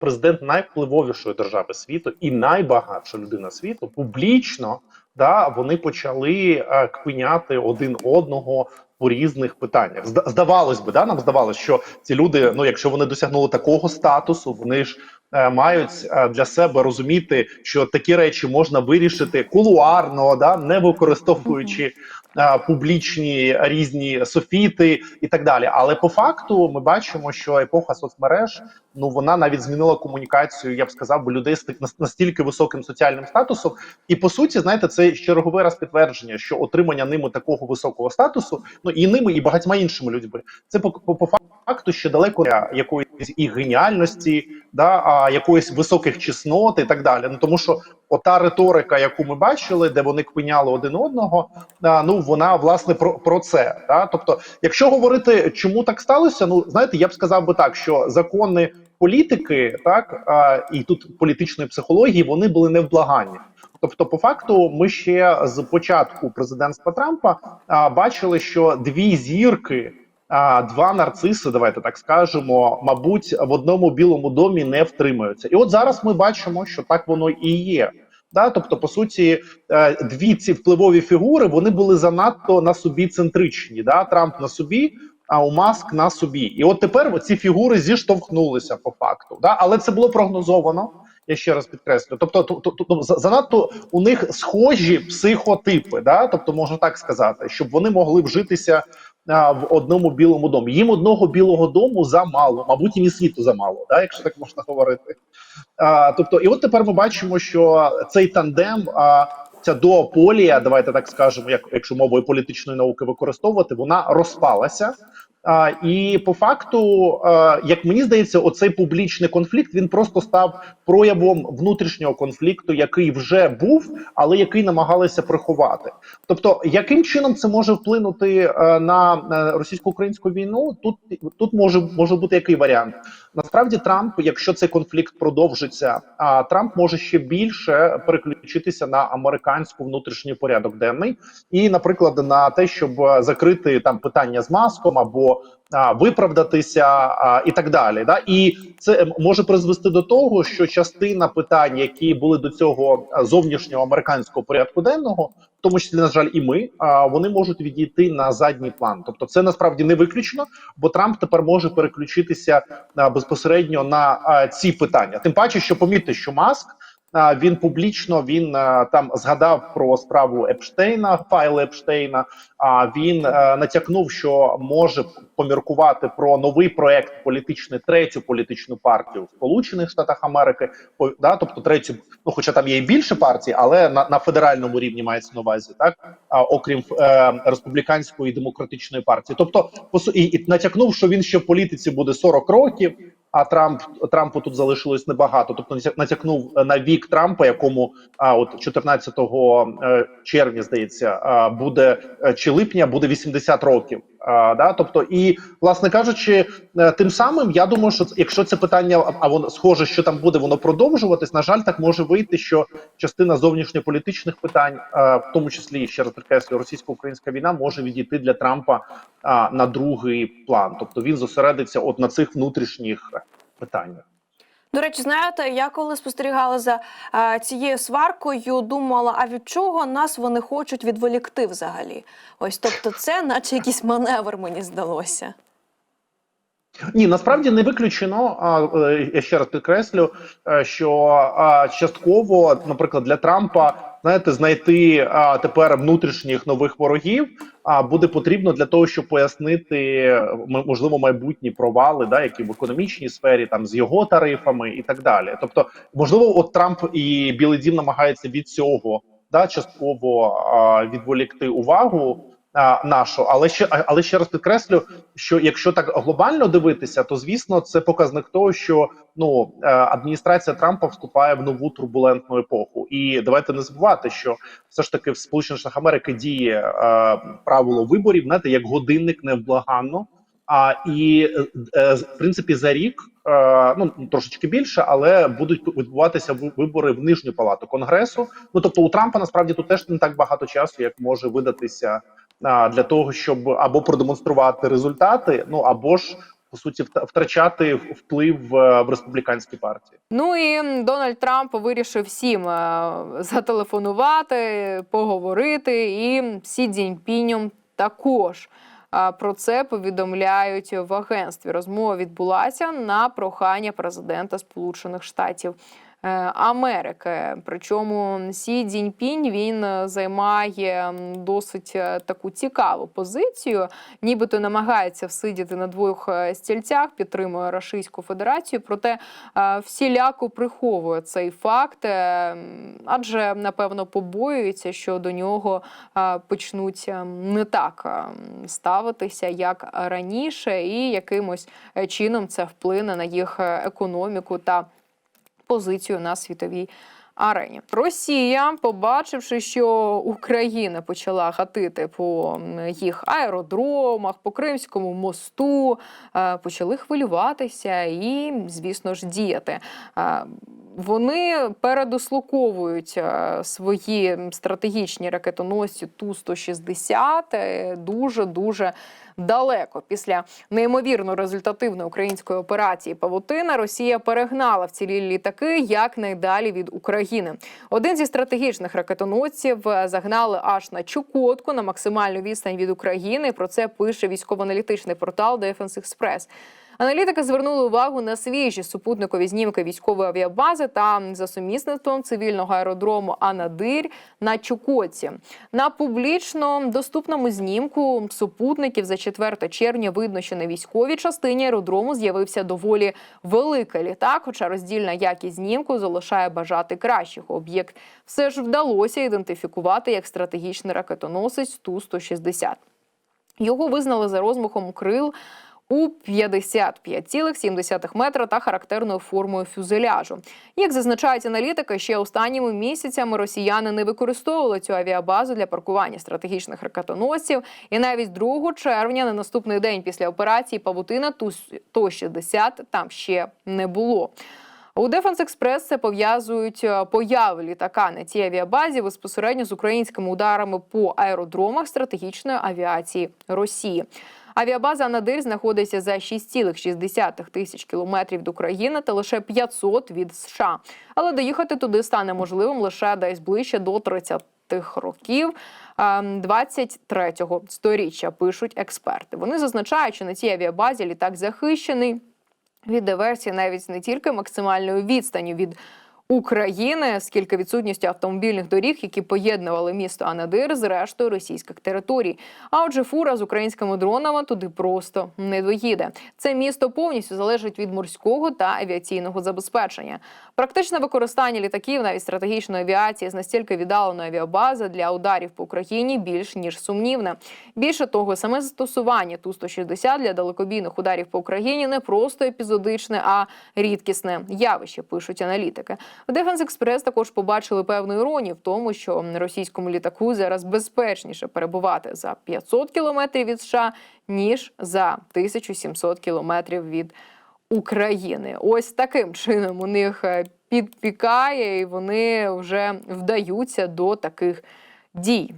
президент найвпливовішої держави світу і найбагатша людина світу публічно да вони почали е, кпиняти один одного. По різних питаннях Зда- здавалось би, да нам здавалось, що ці люди, ну якщо вони досягнули такого статусу, вони ж мають е, для себе розуміти, що такі речі можна вирішити кулуарно, да не використовуючи е, публічні різні софіти і так далі. Але по факту ми бачимо, що епоха соцмереж ну вона навіть змінила комунікацію, я б сказав, би людей з настільки високим соціальним статусом. І по суті, знаєте, це черговий раз підтвердження, що отримання ними такого високого статусу, ну і ними, і багатьма іншими людьми, це по, по, по факту ще далеко від якоїсь і геніальності, да а якоїсь високих чеснот і так далі. Ну тому що ота риторика, яку ми бачили, де вони кпиняли один одного, а, ну вона власне про, про це. Да? Тобто, якщо говорити, чому так сталося, ну знаєте, я б сказав би так, що закони політики, так а, і тут політичної психології, вони були невблаганні. Тобто, по факту, ми ще з початку президентства Трампа а, бачили, що дві зірки, два нарциси, давайте так скажемо, мабуть, в одному білому домі не втримаються. І от зараз ми бачимо, що так воно і є. Да, тобто, по суті, е, дві ці впливові фігури вони були занадто на собі центричні. Да? Трамп на собі, а у Маск на собі. І от тепер ці фігури зіштовхнулися по факту. Да? Але це було прогнозовано. Я ще раз підкреслю. Тобто, ту- ту- занадто у них схожі психотипи, да? тобто можна так сказати, щоб вони могли вжитися в одному білому домі. Їм одного білого дому замало, мабуть, і світу замало, да? якщо так можна говорити. А, тобто, і от тепер ми бачимо, що цей тандем. А, Ця дуополія, давайте так скажемо, як якщо мовою політичної науки використовувати, вона розпалася. А, і по факту, а, як мені здається, оцей публічний конфлікт він просто став проявом внутрішнього конфлікту, який вже був, але який намагалися приховати. Тобто, яким чином це може вплинути е, на е, російсько-українську війну? Тут тут може може бути який варіант. Насправді, Трамп, якщо цей конфлікт продовжиться, а Трамп може ще більше переключитися на американську внутрішній порядок денний, і, наприклад, на те, щоб е, закрити там питання з маском або а, виправдатися а, і так далі. Да? І це може призвести до того, що частина питань, які були до цього зовнішнього американського порядку денного, в тому числі, на жаль, і ми, а, вони можуть відійти на задній план. Тобто, це насправді не виключено, бо Трамп тепер може переключитися а, безпосередньо на а, ці питання. Тим паче, що помітьте, що Маск. Він публічно він там згадав про справу Епштейна, файл Епштейна. А він е, натякнув, що може поміркувати про новий проект політичний третю політичну партію в Сполучених Штатах Америки. Да, тобто третю, ну хоча там є і більше партій, але на, на федеральному рівні мається на увазі, так а, окрім е, республіканської і демократичної партії. Тобто, і, і натякнув, що він ще в політиці буде 40 років. А Трамп Трампу тут залишилось небагато. Тобто натякнув на вік Трампа, якому а от 14 е, червня здається, буде е, чи липня буде 80 років. А, да, тобто, і власне кажучи, е, тим самим я думаю, що якщо це питання, а- воно схоже, що там буде воно продовжуватись. На жаль, так може вийти, що частина зовнішньополітичних питань, е, в тому числі ще раз підкреслю, російсько-українська війна може відійти для Трампа на другий план. Тобто він зосередиться от на цих внутрішніх питаннях. До речі, знаєте, я коли спостерігала за е, цією сваркою, думала, а від чого нас вони хочуть відволікти взагалі? Ось тобто, це, наче якийсь маневр, мені здалося. Ні, насправді не виключено. Е, я ще раз підкреслю, е, що частково, наприклад, для Трампа, знаєте, знайти тепер внутрішніх нових ворогів а буде потрібно для того, щоб пояснити м- можливо майбутні провали, да, які в економічній сфері, там з його тарифами і так далі. Тобто, можливо, от Трамп і Білий Дім намагаються від цього да частково а, відволікти увагу а, нашу, але ще але ще раз підкреслю, що якщо так глобально дивитися, то звісно це показник того, що ну е, адміністрація Трампа вступає в нову турбулентну епоху. І давайте не забувати, що все ж таки в Сполучених Штатах Америки діє е, правило виборів, знаєте, як годинник невблаганно. А і е, в принципі за рік, е, ну трошечки більше, але будуть відбуватися ви- вибори в нижню палату конгресу. Ну тобто у Трампа насправді тут теж не так багато часу, як може видатися для того, щоб або продемонструвати результати, ну або ж по суті втрачати вплив е, в республіканській партії. Ну і Дональд Трамп вирішив всім е, зателефонувати, поговорити, і Сі Цзіньпінем також. А Про це повідомляють в агентстві. Розмова відбулася на прохання президента Сполучених Штатів е, Америки. Причому Сі Цзіньпінь він е, займає досить е, таку цікаву позицію, нібито намагається всидіти на двох е, стільцях, підтримує Російську Федерацію. Проте е, всіляко приховує цей факт, е, адже напевно побоюється, що до нього е, почнуть е, не так е, ставитися, як раніше, і якимось е, чином це вплине на їх е, економіку та позицію на світовій. Арені Росія, побачивши, що Україна почала гатити по їх аеродромах, по Кримському мосту, е, почали хвилюватися і, звісно ж, діяти. Е, Вони передислоковують е, свої стратегічні ракетоносці Ту-160 дуже дуже далеко. Після неймовірно результативної української операції Павутина Росія перегнала вцілілі літаки якнайдалі від України. Один зі стратегічних ракетоносців е, загнали аж на Чукотку на максимальну відстань від України. Про це пише військово-аналітичний портал Defense Express. Аналітики звернули увагу на свіжі супутникові знімки військової авіабази та за сумісництвом цивільного аеродрому Анадир на Чукотці. На публічно доступному знімку супутників за 4 червня видно, що на військовій частині аеродрому з'явився доволі великий літак, хоча роздільна якість знімку залишає бажати кращого. Об'єкт все ж вдалося ідентифікувати як стратегічний ракетоносець Ту-160. Його визнали за розмахом крил у 55,7 метра та характерною формою фюзеляжу. Як зазначають аналітики, ще останніми місяцями росіяни не використовували цю авіабазу для паркування стратегічних ракетоносців. І навіть 2 червня, на наступний день після операції Павутина, Ту-160 там ще не було. У Defense Express це пов'язують е, появи літака на цій авіабазі безпосередньо з українськими ударами по аеродромах стратегічної авіації Росії. Авіабаза Анадир знаходиться за 6,6 тисяч кілометрів від України та лише 500 від США. Але доїхати туди стане можливим лише десь ближче до 30-х років. е, 23-го сторіччя пишуть експерти. Вони зазначають, що на цій авіабазі літак захищений від диверсії навіть не тільки максимальною відстанню від України, скільки відсутністю автомобільних доріг, які поєднували місто Анадир з рештою російських територій. А отже, фура з українськими дронами туди просто не доїде. Це місто повністю залежить від морського та авіаційного забезпечення. Практичне використання літаків, навіть стратегічної авіації, з настільки віддаленої авіабази для ударів по Україні більш ніж сумнівне. Більше того, саме застосування Ту-160 для далекобійних ударів по Україні не просто епізодичне, а рідкісне явище, пишуть аналітики. В Express також побачили певну іронію в тому, що російському літаку зараз безпечніше перебувати за 500 кілометрів від США, ніж за 1700 кілометрів від України. Ось таким чином у них е, підпікає, і вони вже вдаються до таких дій.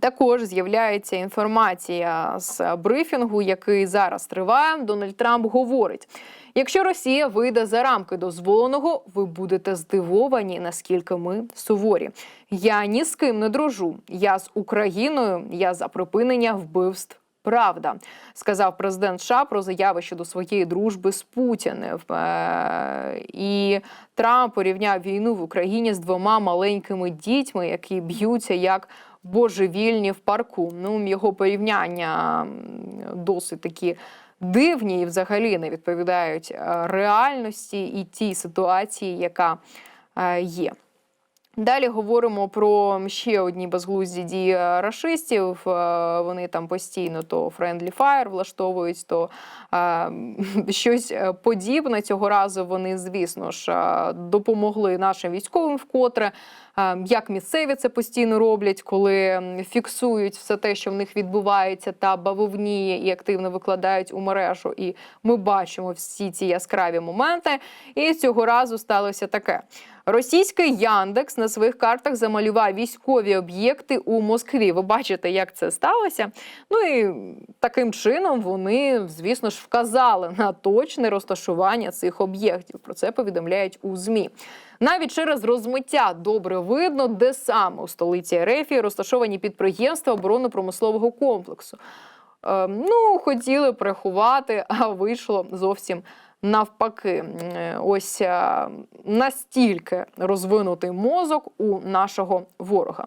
Також з'являється інформація з брифінгу, який зараз триває. Дональд Трамп говорить: якщо Росія вийде за рамки дозволеного, ви будете здивовані, наскільки ми суворі. Я ні з ким не дружу. Я з Україною, я за припинення вбивств. Правда, сказав президент США про заяви щодо своєї дружби з Путіним. Е, І Трамп порівняв війну в Україні з двома маленькими дітьми, які б'ються як божевільні в парку. Ну, його порівняння досить такі дивні і взагалі не відповідають е, реальності і тій ситуації, яка е, є. Далі говоримо про ще одні безглузді дії рашистів. Е, Вони там постійно то friendly fire влаштовують, то е, щось подібне. Цього разу вони, звісно ж, допомогли нашим військовим вкотре. Е, Як місцеві це постійно роблять, коли фіксують все те, що в них відбувається, та бавовніє і активно викладають у мережу. І ми бачимо всі ці яскраві моменти. І цього разу сталося таке. Російський Яндекс на своїх картах замалював військові об'єкти у Москві. Ви бачите, як це сталося. Ну і таким чином вони, звісно ж, вказали на точне розташування цих об'єктів. Про це повідомляють у ЗМІ. Навіть через розмиття добре видно, де саме у столиці РФ розташовані підприємства оборонно-промислового комплексу. Е, ну, хотіли приховати, а вийшло зовсім навпаки. Е, Ось е, настільки розвинутий мозок у нашого ворога.